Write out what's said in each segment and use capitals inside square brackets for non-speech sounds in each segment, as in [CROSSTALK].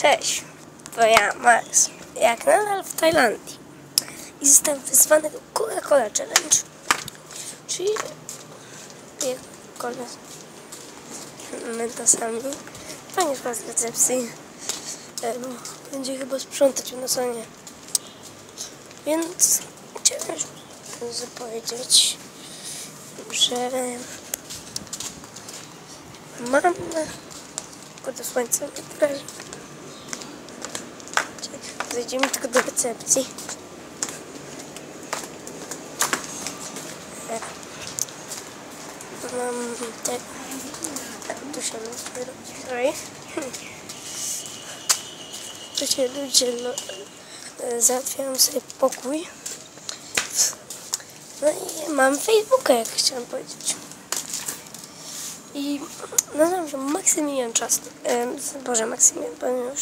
Cześć, to ja, Max. Jak nadal w Tajlandii. I zostałem wyzwany do Coca-Cola Challenge. Czyli z mentasami. Fajnie chyba z recepcji. Bo Będzie chyba sprzątać u nas, a nie. Więc chciałem zapowiedzieć, że mam pod słońcem wyraźnie. Zejdziemy tylko do recepcji. Mam te... Tu się. Sorry. [LAUGHS] Tu się ludzie załatwiają sobie pokój. No i mam Facebooka, jak chciałam powiedzieć. I nazywam się Maksymilian Czast. E, Boże, Maksymilian, powiem już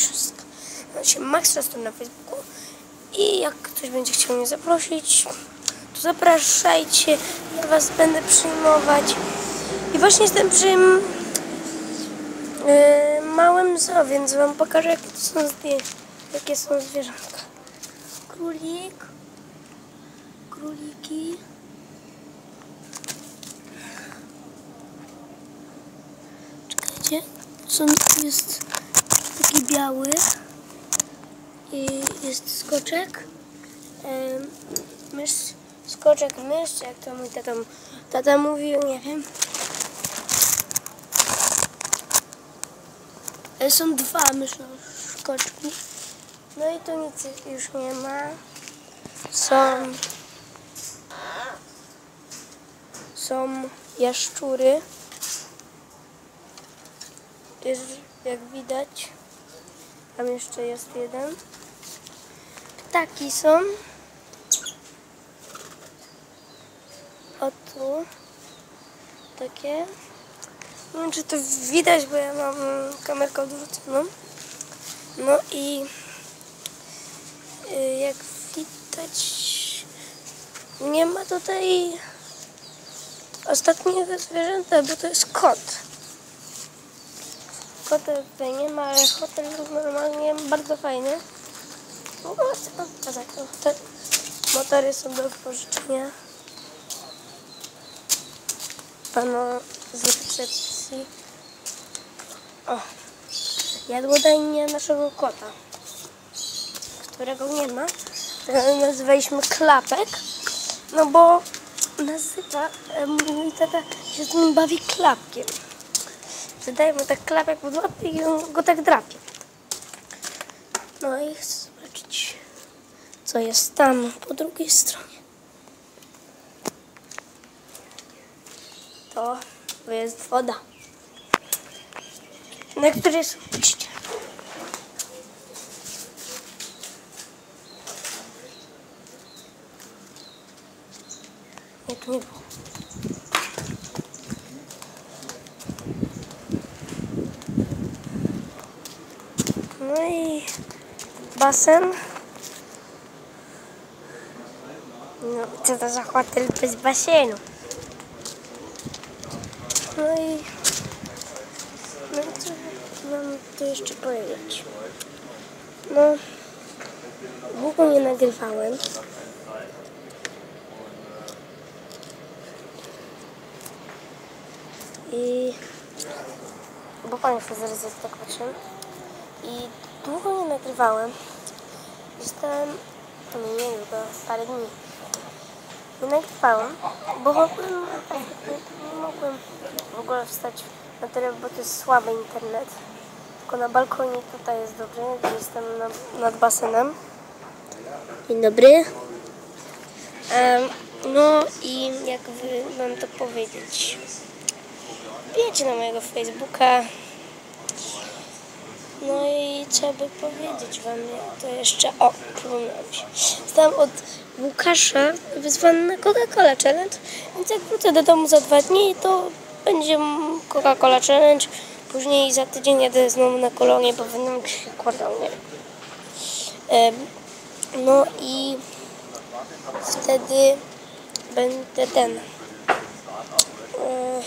Nazywam się Max Czastor na Facebooku. I jak ktoś będzie chciał mnie zaprosić, to zapraszajcie. Ja was będę przyjmować. I właśnie jestem przy e, małym zoo, więc wam pokażę, jakie są zdjęcia. Jakie są zwierzątka. Królik. Króliki. Czekajcie. Są, jest taki biały. I jest skoczek. Mysz, skoczek, mysz, jak to mój tata, tata mówił, nie wiem. E, Są dwa myszne skoczki. No i tu nic już nie ma. Są są jaszczury. Jest, jak widać. Tam jeszcze jest jeden. Ptaki są. O tu. Takie. Nie wiem, czy to widać, bo ja mam kamerkę odwróconą. No i y, jak widać nie ma tutaj ostatniego zwierzęta, bo to jest kot. Kota tutaj nie ma, ale hotel jest normalnie bardzo fajny. W ogóle chcę wam pokazać. o, Te motory są do wypożyczenia. Panu z recepcji. O, jadłodajnia naszego kota, którego nie ma. [LAUGHS] Nazywaliśmy Klapek. No bo nazywa, e, mój tata się z nim bawi klapkiem. Wydaje mu tak klapek pod łapy i go tak drapie. No i zobaczyć, co jest tam po drugiej stronie. To, jest woda, na której są liście. Nie, tu nie było. No i basen. No, co to za hotel bez basenu? No i... No co mam tu jeszcze powiedzieć? No... Długo nie nagrywałem. I... Bo chce zaraz jest tak patrzyłem. I długo nie nagrywałem. Zostałem... To nie, nie długo, parę dni. Nie nagrywałem, bo mogłem... Nie mogłem w ogóle wstać na tyle, bo to jest słaby internet. Tylko na balkonie tutaj jest dobrze, jestem na, nad basenem. Dzień dobry. Em, no i jak wy, mam to powiedzieć? Wbijcie na mojego Facebooka. Trzeba powiedzieć wam, jak to jeszcze... O, się. Zostałam od Łukasza wyzwany na Coca-Cola Challenge, więc jak wrócę do domu za dwa dni, to będzie Coca-Cola Challenge. Później za tydzień jadę znowu na kolonię, bo będę się kładał, No i wtedy będę ten... e,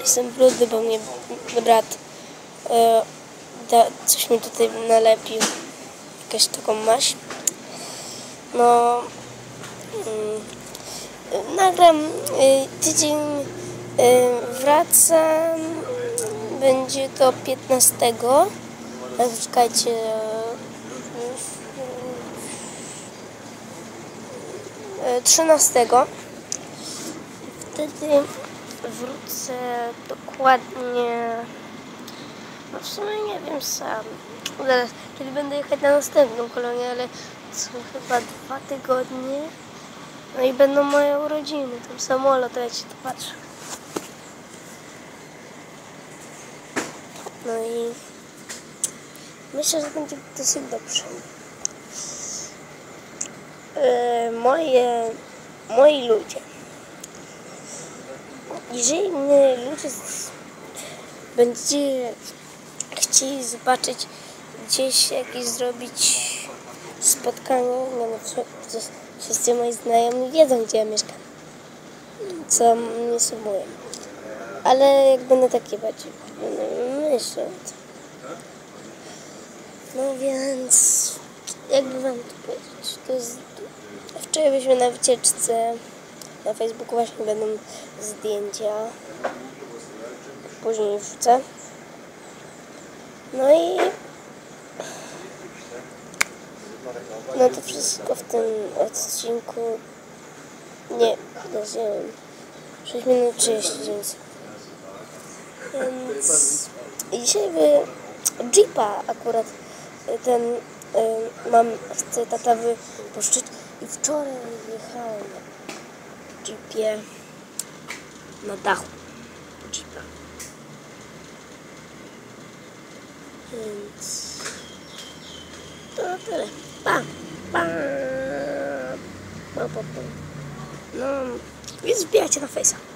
Jestem brudny, bo mnie brat da, coś mi tutaj nalepił. Jakąś taką maść. No, mm, nagram y, tydzień, y, wracam, będzie to 15. Tak, czekajcie. y, y, 13. Wtedy wrócę dokładnie. No w sumie nie wiem sam. Zaraz, kiedy będę jechać na następną kolonię, ale są chyba dwa tygodnie. No i będą moje urodziny. Tam samolot leci, to patrzę. No i myślę, że będzie dosyć dobrze. E, moje, moi ludzie. Jeżeli mnie ludzie będziecie chcieli zobaczyć gdzieś jakieś zrobić spotkanie, no, no wszyscy moi znajomi wiedzą gdzie ja mieszkam, co mnie subują. Ale jak będę takie bardziej no, myślę tym. No więc jakby wam to powiedzieć, to wczoraj byliśmy na wycieczce. Na Facebooku właśnie będą zdjęcia. Później wrzucę no i no to wszystko w tym odcinku. Nie, powiedziałem 6 minut 39 więc dzisiaj by Jeepa akurat ten y, mam, chcę tata wypuszczyć i wczoraj jechałem na Jeepie na dachu. Jeepa więc to na tyle pa, pa. Pa, pa, pa. no więc wbijajcie na Face'a